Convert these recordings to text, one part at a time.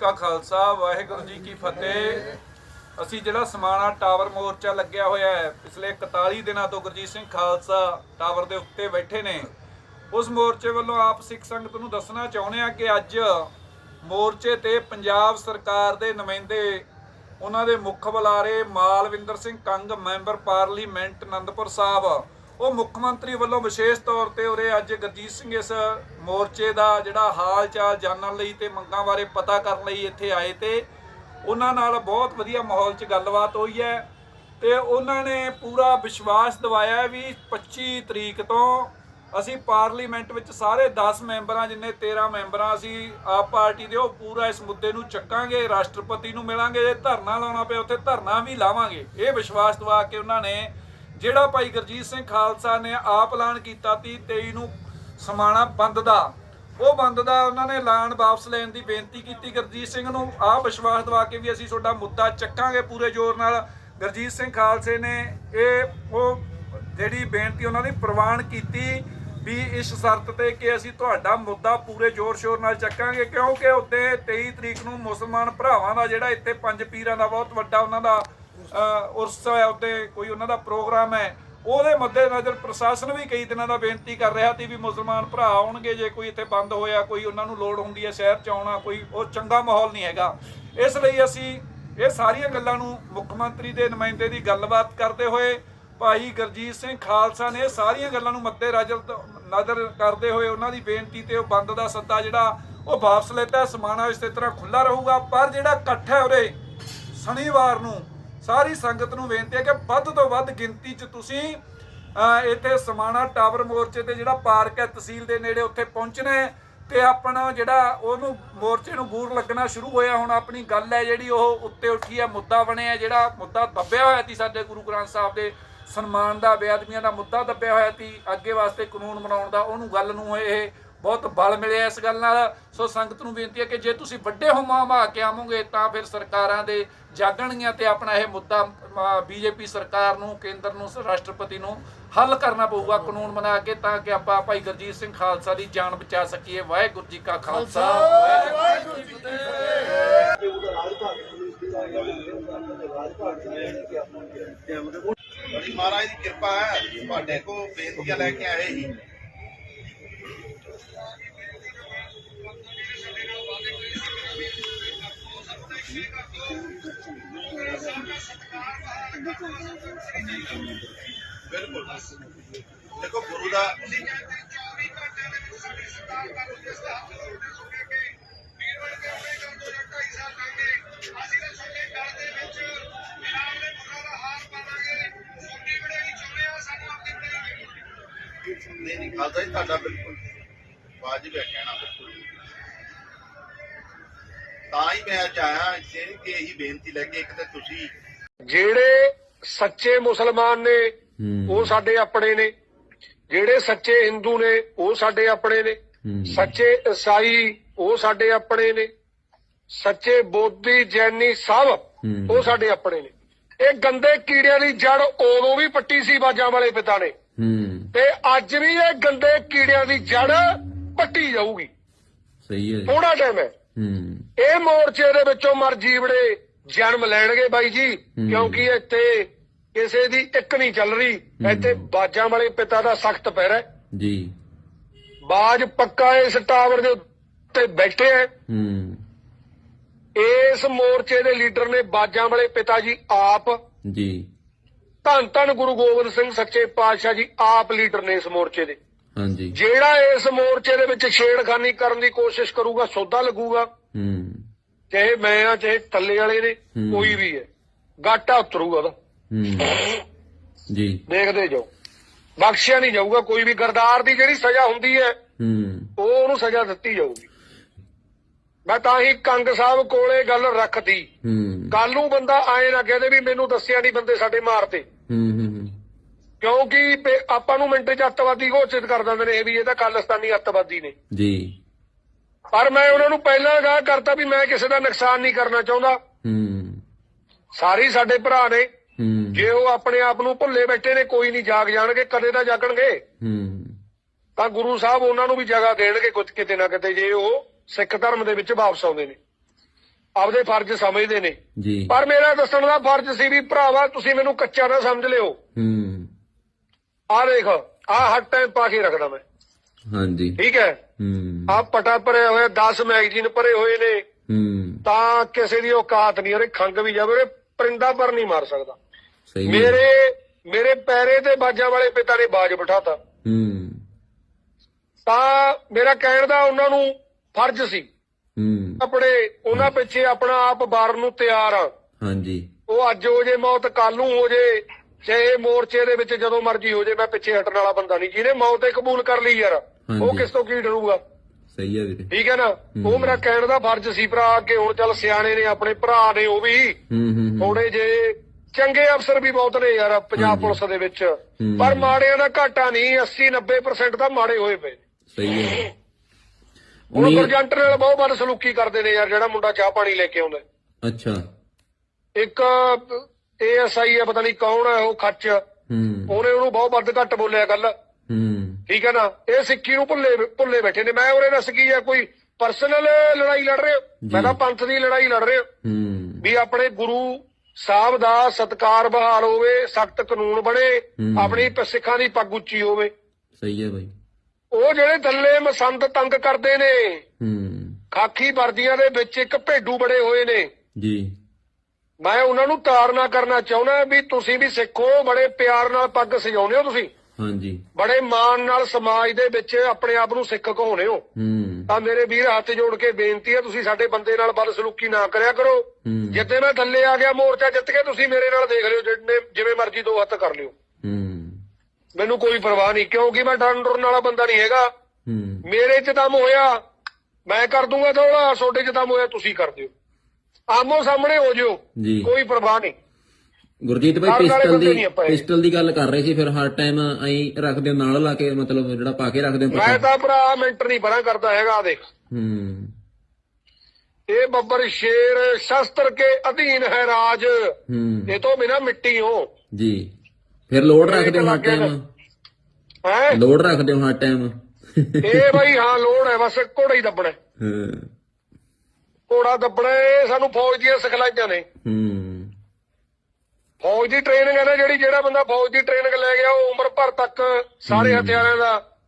ਕਾ ਖਾਲਸਾ, ਵਾਹਿਗੁਰੂ ਜੀ ਕੀ ਫਤਿਹ। ਅਸੀਂ ਜਿਹੜਾ ਸਮਾਣਾ ਟਾਵਰ ਮੋਰਚਾ ਲੱਗਿਆ ਹੋਇਆ ਹੈ, ਪਿਛਲੇ 41 ਦਿਨਾਂ ਤੋਂ ਗੁਰਜੀਤ ਸਿੰਘ ਖਾਲਸਾ ਟਾਵਰ ਦੇ ਉੱਤੇ ਬੈਠੇ ਨੇ। ਉਸ ਮੋਰਚੇ ਵੱਲੋਂ ਆਪ ਸਿੱਖ ਸੰਗਤ ਨੂੰ ਦੱਸਣਾ ਚਾਹੁੰਦੇ ਆ ਕਿ ਅੱਜ ਮੋਰਚੇ ਤੇ ਪੰਜਾਬ ਸਰਕਾਰ ਦੇ ਨੁਮਾਇੰਦੇ, ਉਹਨਾਂ ਦੇ ਮੁੱਖ ਬੁਲਾਰੇ ਮਾਲਵਿੰਦਰ ਸਿੰਘ ਕੰਗ, ਮੈਂਬਰ ਪਾਰਲੀਮੈਂਟ, ਅਨੰਦਪੁਰ ਸਾਹਿਬ। ਉਹ ਮੁੱਖ ਮੰਤਰੀ ਵੱਲੋਂ ਵਿਸ਼ੇਸ਼ ਤੌਰ ਤੇ ਉਰੇ ਅੱਜ ਗੁਰਜੀਤ ਸਿੰਘ ਇਸ ਮੋਰਚੇ ਦਾ ਜਿਹੜਾ ਹਾਲ ਚਾਲ ਜਾਣਨ ਲਈ ਤੇ ਮੰਗਾਂ ਬਾਰੇ ਪਤਾ ਕਰਨ ਲਈ ਇੱਥੇ ਆਏ ਤੇ ਉਹਨਾਂ ਨਾਲ ਬਹੁਤ ਵਧੀਆ ਮਾਹੌਲ 'ਚ ਗੱਲਬਾਤ ਹੋਈ ਹੈ ਤੇ ਉਹਨਾਂ ਨੇ ਪੂਰਾ ਵਿਸ਼ਵਾਸ ਦਿਵਾਇਆ ਵੀ 25 ਤਰੀਕ ਤੋਂ ਅਸੀਂ ਪਾਰਲੀਮੈਂਟ ਵਿੱਚ ਸਾਰੇ 10 ਮੈਂਬਰਾਂ, ਜਿੰਨੇ 13 ਮੈਂਬਰਾਂ ਅਸੀਂ ਆਪ ਪਾਰਟੀ ਦੇ, ਉਹ ਪੂਰਾ ਇਸ ਮੁੱਦੇ ਨੂੰ ਚੱਕਾਂਗੇ, ਰਾਸ਼ਟਰਪਤੀ ਨੂੰ ਮਿਲਾਂਗੇ, ਜੇ ਧਰਨਾ ਲਾਉਣਾ ਪਿਆ, ਉੱਥੇ ਧਰਨਾ ਵੀ ਲਾਵਾਂਗੇ। ਇਹ ਵਿਸ਼ਵਾਸ ਦਿਵਾ ਕੇ ਉਹਨਾਂ ਨੇ ਜਿਹੜਾ ਭਾਈ ਗੁਰਜੀਤ ਸਿੰਘ ਖਾਲਸਾ ਨੇ ਆਪ ਐਲਾਨ ਕੀਤਾ ਤੀ 23 ਨੂੰ ਸਮਾਣਾ ਬੰਦ ਦਾ, ਉਹ ਬੰਦ ਦਾ ਉਹਨਾਂ ਨੇ ਐਲਾਨ ਵਾਪਸ ਲੈਣ ਦੀ ਬੇਨਤੀ ਕੀਤੀ ਗੁਰਜੀਤ ਸਿੰਘ ਨੂੰ। ਆਹ ਵਿਸ਼ਵਾਸ ਦਿਵਾ ਕੇ ਵੀ ਅਸੀਂ ਤੁਹਾਡਾ ਮੁੱਦਾ ਚੱਕਾਂਗੇ ਪੂਰੇ ਜ਼ੋਰ ਨਾਲ। ਗੁਰਜੀਤ ਸਿੰਘ ਖਾਲਸੇ ਨੇ ਇਹ ਉਹ ਜਿਹੜੀ ਬੇਨਤੀ ਉਹਨਾਂ ਦੀ ਪ੍ਰਵਾਨ ਕੀਤੀ ਵੀ ਇਸ ਸ਼ਰਤ ਤੇ ਕਿ ਅਸੀਂ ਤੁਹਾਡਾ ਮੁੱਦਾ ਪੂਰੇ ਜ਼ੋਰ ਸ਼ੋਰ ਨਾਲ ਚੱਕਾਂਗੇ, ਕਿਉਂਕਿ ਉੱਤੇ 23 ਤਰੀਕ ਨੂੰ ਮੁਸਲਮਾਨ ਭਰਾਵਾਂ ਦਾ ਜਿਹੜਾ ਇੱਥੇ ਪੰਜ ਪੀਰਾਂ ਦਾ ਬਹੁਤ ਵੱਡਾ ਉਹਨਾਂ ਦਾ ਉਰਸ ਹੈ, ਉੱਤੇ ਕੋਈ ਉਹਨਾਂ ਦਾ ਪ੍ਰੋਗਰਾਮ ਹੈ। ਉਹਦੇ ਮੱਦੇਨਜ਼ਰ ਪ੍ਰਸ਼ਾਸਨ ਵੀ ਕਈ ਦਿਨਾਂ ਦਾ ਬੇਨਤੀ ਕਰ ਰਿਹਾ ਸੀ ਵੀ ਮੁਸਲਮਾਨ ਭਰਾ ਆਉਣਗੇ, ਜੇ ਕੋਈ ਇੱਥੇ ਬੰਦ ਹੋਇਆ, ਕੋਈ ਉਹਨਾਂ ਨੂੰ ਲੋੜ ਹੁੰਦੀ ਹੈ ਸ਼ਹਿਰ ਚ ਆਉਣਾ, ਕੋਈ ਉਹ ਚੰਗਾ ਮਾਹੌਲ ਨਹੀਂ ਹੈਗਾ। ਇਸ ਲਈ ਅਸੀਂ ਇਹ ਸਾਰੀਆਂ ਗੱਲਾਂ ਨੂੰ ਮੁੱਖ ਮੰਤਰੀ ਦੇ ਨੁਮਾਇੰਦੇ ਦੀ ਗੱਲਬਾਤ ਕਰਦੇ ਹੋਏ, ਭਾਈ ਗੁਰਜੀਤ ਸਿੰਘ ਖਾਲਸਾ ਨੇ ਇਹ ਸਾਰੀਆਂ ਗੱਲਾਂ ਨੂੰ ਮੱਦੇ ਨਜ਼ਰ ਨਜ਼ਰ ਕਰਦੇ ਹੋਏ ਉਹਨਾਂ ਦੀ ਬੇਨਤੀ ਤੇ ਉਹ ਬੰਦ ਦਾ ਸੱਦਾ ਜਿਹੜਾ, ਉਹ ਵਾਪਸ ਲੈਤਾ। ਸਮਾਣਾ ਇਸੇ ਤਰ੍ਹਾਂ ਖੁੱਲਾ ਰਹੂਗਾ, ਪਰ ਜਿਹੜਾ ਇਕੱਠ ਹੈ ਉਰੇ, ਸ਼ਨੀਵਾਰ ਨੂੰ ਸਾਰੀ ਸੰਗਤ ਨੂੰ ਬੇਨਤੀ ਹੈ ਕਿ ਵੱਧ ਤੋਂ ਵੱਧ ਗਿਣਤੀ 'ਚ ਤੁਸੀਂ ਇੱਥੇ ਸਮਾਣਾ ਟਾਵਰ ਮੋਰਚੇ ਤੇ ਜਿਹੜਾ ਪਾਰਕ ਹੈ, ਤਹਿਸੀਲ ਦੇ ਨੇੜੇ ਉੱਥੇ ਪਹੁੰਚਣਾ ਹੈ ਤੇ ਆਪਣਾ ਜਿਹੜਾ ਉਹਨੂੰ ਮੋਰਚੇ ਨੂੰ ਬੂਰ ਲੱਗਣਾ ਸ਼ੁਰੂ ਹੋਇਆ ਹੁਣ ਆਪਣੀ ਗੱਲ ਹੈ ਜਿਹੜੀ ਉਹ ਉੱਤੇ ਉੱਠੀ ਹੈ, ਮੁੱਦਾ ਬਣਿਆ ਜਿਹੜਾ ਮੁੱਦਾ ਦੱਬਿਆ ਹੋਇਆ ਸੀ ਸਾਡੇ ਗੁਰੂ ਗ੍ਰੰਥ ਸਾਹਿਬ ਦੇ ਸਨਮਾਨ ਦਾ, ਬੇਅਦਬੀਆਂ ਦਾ ਮੁੱਦਾ ਦੱਬਿਆ ਹੋਇਆ ਸੀ, ਅੱਗੇ ਵਾਸਤੇ ਕਾਨੂੰਨ ਬਣਾਉਣ ਦਾ, ਉਹਨੂੰ ਗੱਲ ਨੂੰ ਇਹ ਬਹੁਤ ਬਲ ਮਿਲਿਆ ਇਸ ਗੱਲ ਨਾਲ। ਸੋ ਸੰਗਤ ਨੂੰ ਬੇਨਤੀ ਹੈ ਕਿ ਜੇ ਤੁਸੀਂ ਵੱਡੇ ਹੁਮਾ ਮਾ ਕੇ ਆਵੋਗੇ ਤਾਂ ਫਿਰ ਸਰਕਾਰਾਂ ਦੇ ਜਾਗਣਗੀਆਂ ਤੇ ਆਪਣਾ ਇਹ ਮੁੱਦਾ ਬੀਜੇਪੀ ਸਰਕਾਰ ਨੂੰ ਕੇਂਦਰ ਨੂੰ ਰਾਸ਼ਟਰਪਤੀ ਨੂੰ ਹੱਲ ਕਰਨਾ ਪਊਗਾ ਕਾਨੂੰਨ ਬਣਾ ਕੇ ਤਾਂ ਕਿ ਆਪਾਂ ਭਾਈ ਗੁਰਜੀਤ ਸਿੰਘ ਖਾਲਸਾ ਦੀ ਜਾਨ ਬਚਾ ਸਕੀਏ। ਵਾਹਿਗੁਰੂ ਜੀ ਕਾ ਖਾਲਸਾ। ਵਾਹਿਗੁਰੂ ਜੀ ਕੀ ਫਤਿਹ। ਬੜੀ ਮਹਾਰਾਜ ਦੀ ਕਿਰਪਾ ਹੈ। ਤੁਹਾਡੇ ਕੋ ਬੇਨਤੀਆਂ ਲੈ ਕੇ ਆਏ ਸੀ। ਬਿਲਕੁਲ ਦੇਖੋ ਗੁਰੂ ਦਾ ਨਹੀਂ ਨਹੀਂ ਖਾਲਸਾ ਜੀ ਤੁਹਾਡਾ ਬਿਲਕੁਲ ਵਾਜਿਬ ਹੈ ਕਹਿਣਾ ਬਿਲਕੁਲ ਤਾਂ ਹੀ ਮੈਂ ਆਇਆ ਇੱਥੇ ਕਿ ਇਹੀ ਬੇਨਤੀ ਲੈ ਕੇ ਇੱਕ ਤਾਂ ਤੁਸੀਂ ਜਿਹੜੇ ਸੱਚੇ ਮੁਸਲਮਾਨ ਨੇ ਉਹ ਸਾਡੇ ਆਪਣੇ ਨੇ। ਜਿਹੜੇ ਸੱਚੇ ਹਿੰਦੂ ਨੇ ਉਹ ਸਾਡੇ ਆਪਣੇ ਨੇ। ਸੱਚੇ ਈਸਾਈ ਉਹ ਸਾਡੇ ਆਪਣੇ ਨੇ। ਸੱਚੇ ਬੋਧੀ ਜੈਨੀ ਸਭ ਉਹ ਸਾਡੇ ਆਪਣੇ ਨੇ। ਇਹ ਗੰਦੇ ਕੀੜਿਆਂ ਦੀ ਜੜ ਉਦੋਂ ਵੀ ਪੱਟੀ ਸੀ ਬਾਜਾਂ ਵਾਲੇ ਪਿਤਾ ਨੇ। ਤੇ ਅੱਜ ਵੀ ਇਹ ਗੰਦੇ ਕੀੜਿਆਂ ਦੀ ਜੜ ਪੱਟੀ ਜਾਊਗੀ। ਸਹੀ ਹੈ। ਥੋੜਾ ਟਾਈਮ ਹੈ। ਹੂੰ। ਇਹ ਮੋਰਚੇ ਦੇ ਵਿੱਚੋਂ ਮਰ ਜੀਵੜੇ ਜਨਮ ਲੈਣਗੇ ਬਾਈ ਜੀ ਕਿਉਂਕਿ ਇੱਥੇ ਕਿਸੇ ਦੀ ਇੱਕ ਨਹੀਂ ਚੱਲ ਰਹੀ। ਇੱਥੇ ਬਾਜਾਂ ਵਾਲੇ ਪਿਤਾ ਦਾ ਸਖਤ ਪੈਰ ਹੈ। ਜੀ। ਬਾਜ ਪੱਕਾ ਇਸ ਟਾਵਰ ਦੇ ਉੱਤੇ ਬੈਠੇ ਹੈ। ਹੂੰ। ਇਸ ਮੋਰਚੇ ਦੇ ਲੀਡਰ ਨੇ ਬਾਜਾਂ ਵਾਲੇ ਪਿਤਾ ਜੀ ਆਪ ਜੀ। ਧੰਨ ਧੰਨ ਗੁਰੂ ਗੋਬਿੰਦ ਸਿੰਘ ਸੱਚੇ ਪਾਤਸ਼ਾਹ ਜੀ ਆਪ ਲੀਡਰ ਨੇ ਇਸ ਮੋਰਚੇ ਦੇ। ਹਾਂਜੀ। ਜਿਹੜਾ ਇਸ ਮੋਰਚੇ ਦੇ ਵਿੱਚ ਛੇੜਖਾਨੀ ਕਰਨ ਦੀ ਕੋਸ਼ਿਸ਼ ਕਰੂਗਾ ਸੌਦਾ ਲੱਗੂਗਾ। ਹੂੰ। ਚਾਹੇ ਮੈਂ ਆ ਚਾਹੇ ਥੱਲੇ ਵਾਲੇ ਨੇ। ਕੋਈ ਵੀ ਹੈ। ਗਾਟਾ ਉਤਰੂਗਾ ਉਹਦਾ। ਹੂੰ। ਜੀ। ਦੇਖਦੇ ਜਾਓ। ਬਖਸ਼ਿਆ ਨਹੀਂ ਜਾਊਗਾ ਕੋਈ ਵੀ। ਗਰਦਾਰ ਦੀ ਜਿਹੜੀ ਸਜ਼ਾ ਹੁੰਦੀ ਹੈ ਹੂੰ। ਉਹ ਉਹਨੂੰ ਸਜ਼ਾ ਦਿੱਤੀ ਜਾਊਗੀ। ਮੈਂ ਤਾਂ ਹੀ ਕੰਗ ਸਾਹਿਬ ਕੋਲੇ ਗੱਲ ਰੱਖਦੀ ਹੂੰ। ਕੱਲ ਨੂੰ ਬੰਦਾ ਆਏ ਨਾ ਕਹਦੇ ਵੀ ਮੈਨੂੰ ਦੱਸਿਆ ਨਹੀਂ ਬੰਦੇ ਸਾਡੇ ਮਾਰਤੇ ਹੂੰ ਹੂੰ। ਕਿਉਂਕਿ ਆਪਾਂ ਨੂੰ ਮਿੰਟ 'ਚ ਅੱਤਵਾਦੀ ਘੋਸ਼ਿਤ ਕਰ ਦਿੰਦੇ ਨੇ ਇਹ ਵੀ ਇਹ ਤਾਂ ਖਾਲਿਸਤਾਨੀ ਅੱਤਵਾਦੀ ਨੇ। ਜੀ। ਪਰ ਮੈਂ ਉਹਨਾਂ ਨੂੰ ਪਹਿਲਾਂ ਗਾ ਕਰਤਾ ਵੀ ਮੈਂ ਕਿਸੇ ਦਾ ਨੁਕਸਾਨ ਨਹੀਂ ਕਰਨਾ ਚਾਹੁੰਦਾ। ਹੂੰ। ਸਾਰੇ ਸਾਡੇ ਭਰਾ ਨੇ। ਹੂੰ। ਜੇ ਉਹ ਆਪਣੇ ਆਪ ਨੂੰ ਭੁੱਲੇ ਬੈਠੇ ਨੇ ਕੋਈ ਨਹੀਂ ਜਾਗ ਜਾਣਗੇ ਕਦੇ ਤਾਂ ਜਾਗਣਗੇ। ਹੂੰ। ਤਾਂ ਗੁਰੂ ਸਾਹਿਬ ਉਹਨਾਂ ਨੂੰ ਵੀ ਜਗ੍ਹਾ ਦੇਣਗੇ ਕੁਝ ਕਿਤੇ ਨਾ ਕਿਤੇ ਜੇ ਉਹ ਸਿੱਖ ਧਰਮ ਦੇ ਵਿੱਚ ਵਾਪਸ ਆਉਂਦੇ ਨੇ। ਆਪਦੇ ਫਰਜ਼ ਸਮਝਦੇ ਨੇ। ਜੀ। ਪਰ ਮੇਰਾ ਦੱਸਣ ਦਾ ਫਰਜ਼ ਸੀ ਵੀ ਭਰਾਵਾ ਤੁਸੀਂ ਮੈਨੂੰ ਕੱਚਾ ਨਾ ਸਮਝ ਲਿਓ। ਹੂੰ। ਆਹ ਦੇਖ ਆਹ ਹੱਟ ਟਾਈਮ ਪਾ ਕੇ ਰੱਖਦਾ ਮੈਂ। ਹਾਂਜੀ। ਠੀਕ ਹੈ? ਹੂੰ। ਆਹ ਪਟਾ ਭਰੇ ਹੋਏ 10 ਮੈਗਜ਼ੀਨ ਭਰੇ ਹੋਏ ਨੇ। ਹੂੰ। ਤਾਂ ਕਿਸੇ ਦੀ ਔਕਾਤ ਨਹੀਂ ਉਹਦੇ ਖੰਗ ਵੀ ਜਾਵੇ ਉਹਦੇ ਪਰਿੰਦਾ ਪਰ ਨਹੀਂ ਮਾਰ ਸਕਦਾ। ਸਹੀ ਮੇਰੇ ਮੇਰੇ ਪੈਰੇ ਤੇ ਬਾਜਾਂ ਵਾਲੇ ਪਿਤਾ ਨੇ ਬਾਜ ਬਿਠਾਤਾ। ਹੂੰ। ਤਾਂ ਮੇਰਾ ਕਹਿਣ ਦਾ ਉਹਨਾਂ ਨੂੰ ਫਰਜ਼ ਸੀ। ਹੂੰ। ਆਪਣੇ ਉਹਨਾਂ ਪਿੱਛੇ ਆਪਣਾ ਆਪ ਬਾਰਨ ਨੂੰ ਤਿਆਰ ਆ। ਹਾਂਜੀ। ਉਹ ਅੱਜ ਹੋ ਜੇ ਮੌਤ ਕੱਲ ਨੂੰ ਹੋ ਜੇ ਚਾਹੇ ਮੋਰਚੇ ਦੇ ਵਿੱਚ ਜਦੋਂ ਮਰਜ਼ੀ ਹੋ ਜੇ ਮੈਂ ਪਿੱਛੇ ਹਟਣ ਵਾਲਾ ਬੰਦਾ ਨਹੀਂ। ਜਿਹਨੇ ਮੌਤ ਹੀ ਕਬੂਲ ਕਰ ਲਈ ਯਾਰ ਉਹ। ਕਿਸ ਤੋਂ ਕੀ ਡਰੂਗਾ? ਸਹੀ ਹੈ ਵੀਰੇ। ਠੀਕ ਹੈ ਨਾ? ਉਹ ਮੇਰਾ ਕਹਿਣ ਦਾ ਫਰਜ਼ ਸੀ ਭਰਾ ਕਿ ਹੁਣ ਚੱਲ ਸਿਆਣੇ ਨੇ ਆਪਣੇ ਭਰਾ ਨੇ ਉਹ ਵੀ। ਥੋੜੇ ਜੇ ਚੰਗੇ ਅਫਸਰ ਵੀ ਬਹੁਤ ਨੇ ਯਾਰ ਪੰਜਾਬ। ਪੁਲਿਸ ਦੇ ਵਿੱਚ। ਪਰ ਮਾੜਿਆਂ ਦਾ ਘਾਟਾ ਨਹੀਂ 80 90% ਤਾਂ ਮਾੜੇ ਹੋਏ ਪਏ ਸਹੀ ਹੈ ਉਹ ਪ੍ਰਜੰਟ ਨਾਲ ਬਹੁਤ ਬਦ ਸਲੂਕੀ ਕਰਦੇ ਨੇ ਯਾਰ ਜਿਹੜਾ ਮੁੰਡਾ ਚਾਹ ਪਾਣੀ ਲੈ ਕੇ ਆਉਂਦਾ। ਅੱਛਾ। ਇੱਕ ਏਐਸਆਈ ਹੈ ਪਤਾ ਨਹੀਂ ਕੌਣ ਹੈ ਉਹ ਖੱਚ। ਹੂੰ। ਉਹਨੇ ਉਹਨੂੰ ਬਹੁਤ ਵੱਧ ਘੱਟ ਬੋਲਿਆ ਗੱਲ ਹੂੰ। ਠੀਕ ਹੈ ਨਾ? ਇਹ ਸਿੱਖੀ ਨੂੰ ਭੁੱਲੇ ਭੁੱਲੇ ਬੈਠੇ ਨੇ। ਮੈਂ ਉਹਨੇ ਦੱਸ ਕੀ ਹੈ ਕੋਈ ਪਰਸਨਲ ਲੜਾਈ ਲੜ ਰਹੇ ਹੋ? ਮੈਂ ਤਾਂ ਪੰਥ ਦੀ ਲੜਾਈ ਲੜ ਰਿਹਾ ਹੂੰ? ਵੀ ਆਪਣੇ ਗੁਰੂ ਸਾਹਿਬ ਦਾ ਸਤਕਾਰ ਬਹਾਲ ਹੋਵੇ ਸਖਤ ਕਾਨੂੰਨ ਬਣੇ। ਆਪਣੀ ਸਿੱਖਾਂ ਦੀ ਪੱਗ ਉੱਚੀ ਹੋਵੇ। ਸਹੀ ਹੈ ਬਾਈ। ਉਹ ਜਿਹੜੇ ਦੱਲੇ ਮਸੰਦ ਤੰਗ ਕਰਦੇ ਨੇ ਹੂੰ। ਖਾਕੀ ਵਰਦੀਆਂ ਦੇ ਵਿੱਚ ਇੱਕ ਭੇਡੂ ਬੜੇ ਹੋਏ ਨੇ। ਜੀ। ਮੈਂ ਉਹਨਾਂ ਨੂੰ ਤਾੜਨਾ ਕਰਨਾ ਚਾਹੁੰਦਾ ਵੀ ਤੁਸੀਂ ਵੀ ਸਿੱਖੋ ਬੜੇ ਪਿਆਰ ਨਾਲ ਪੱਗ ਸਜਾਉਂਦੇ ਹੋ ਤੁਸੀਂ। ਹਾਂਜੀ। ਬੜੇ ਮਾਣ ਨਾਲ ਸਮਾਜ ਦੇ ਵਿੱਚ ਆਪਣੇ ਆਪ ਨੂੰ ਸਿੱਖ ਕਹਾਉਨੇ ਹੋ। ਤਾਂ ਮੇਰੇ ਵੀਰ ਹੱਥ ਜੋੜ ਕੇ ਬੇਨਤੀ ਹੈ ਤੁਸੀਂ ਸਾਡੇ ਬੰਦੇ ਨਾਲ ਬਦਸਲੂਕੀ ਨਾ ਕਰਿਆ ਕਰੋ। ਜਿੱਤੇ ਮੈਂ ਥੱਲੇ ਆ ਗਿਆ ਮੋਰਚਾ ਜਿੱਤ ਕੇ ਤੁਸੀਂ ਮੇਰੇ ਨਾਲ ਦੇਖ ਲਿਓ ਜਿੰਨੇ ਜਿਵੇਂ ਮਰਜ਼ੀ ਦੋ ਹੱਥ ਕਰ ਲਿਓ। ਮੈਨੂੰ ਕੋਈ ਪਰਵਾਹ ਨਹੀਂ ਕਿਉਂਕਿ ਮੈਂ ਡਰਨ ਡਰਨ ਵਾਲਾ ਬੰਦਾ ਨਹੀਂ ਹੈਗਾ। ਮੇਰੇ ਚ ਦਮ ਹੋਇਆ ਮੈਂ ਕਰ ਦੂੰਗਾ ਥੋੜਾ ਤੁਹਾਡੇ ਚ ਦਮ ਹੋਇਆ ਤੁਸੀਂ ਕਰ ਦਿਓ। ਆਮੋ ਸਾਹਮਣੇ ਹੋ ਜਿਓ। ਜੀ। ਕੋਈ ਪਰਵਾਹ ਨਹੀਂ। ਗੁਰਜੀਤ ਭਾਈ ਪਿਸਟਲ ਦੀ। ਪਿਸਟਲ ਦੀ ਗੱਲ ਕਰ ਰਹੇ ਸੀ ਫਿਰ ਹਰ ਟਾਈਮ ਐਂ ਰੱਖਦੇ ਨਾਲ ਲਾ ਕੇ ਮਤਲਬ ਜਿਹੜਾ ਪਾ ਕੇ ਰੱਖਦੇ ਮੈਂ ਤਾਂ ਭਰਾ ਮੈਂਟਰ ਨਹੀਂ ਪਰਾਂ ਕਰਦਾ ਹੈਗਾ ਦੇਖ। ਹੂੰ। ਇਹ ਬੱਬਰ ਸ਼ੇਰ ਸ਼ਸਤਰ ਕੇ ਅਧੀਨ ਹੈ ਰਾਜ। ਹੂੰ। ਇਹ ਤੋਂ ਬਿਨਾ ਮਿੱਟੀ ਹੋ। ਜੀ। ਫਿਰ ਲੋਡ ਰੱਖਦੇ ਹੋ ਟਾਈਮ ਹੈ? ਲੋਡ ਰੱਖਦੇ ਹੋ ਹਰ ਟਾਈਮ ਇਹ ਬਈ ਹਾਂ ਲੋੜ ਹੈ ਬਸ ਘੋੜਾ ਹੀ ਦੱਬਣਾ। ਹੈ। ਘੋੜਾ ਦੱਬਣਾ ਇਹ ਸਾਨੂੰ ਫੌਜ ਦੀਆਂ ਸਿਖਲਾਈਆਂ ਨੇ। ਹੂੰ। ਫੌਜ ਦੀ ਟ੍ਰੇਨਿੰਗ ਹੈ ਨਾ ਜਿਹੜੀ ਜਿਹੜਾ ਬੰਦਾ ਫੌਜ ਦੀ ਟ੍ਰੇਨਿੰਗ ਲੈ ਗਿਆ ਉਹ ਉਮਰ ਭਰ ਤੱਕ ਸਾਰੇ ਹਥਿਆਰਾਂ ਦਾ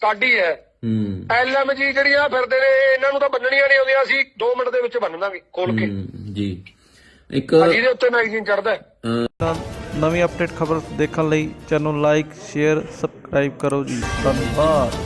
ਸਾਡੀ ਹੈ। ਹੂੰ। ਐਲਐਮਜੀ ਜਿਹੜੀਆਂ ਫਿਰਦੇ ਨੇ ਇਹਨਾਂ ਨੂੰ ਤਾਂ ਬੰਨਣੀਆਂ ਨਹੀਂ ਆਉਂਦੀਆਂ ਅਸੀਂ 2 ਮਿੰਟ ਦੇ ਵਿੱਚ ਬੰਨ ਦਾਂਗੇ ਖੋਲ ਕੇ। ਜੀ। ਇੱਕ ਜਿਹਦੇ ਉੱਤੇ ਮੈਗਜ਼ੀਨ ਚੜਦਾ ਨਵੀਂ ਅਪਡੇਟ ਖਬਰ ਦੇਖਣ ਲਈ ਚੈਨਲ ਨੂੰ ਲਾਈਕ ਸ਼ੇਅਰ ਸਬਸਕ੍ਰਾਈਬ ਕਰੋ ਜੀ। ਧੰਨਵਾਦ।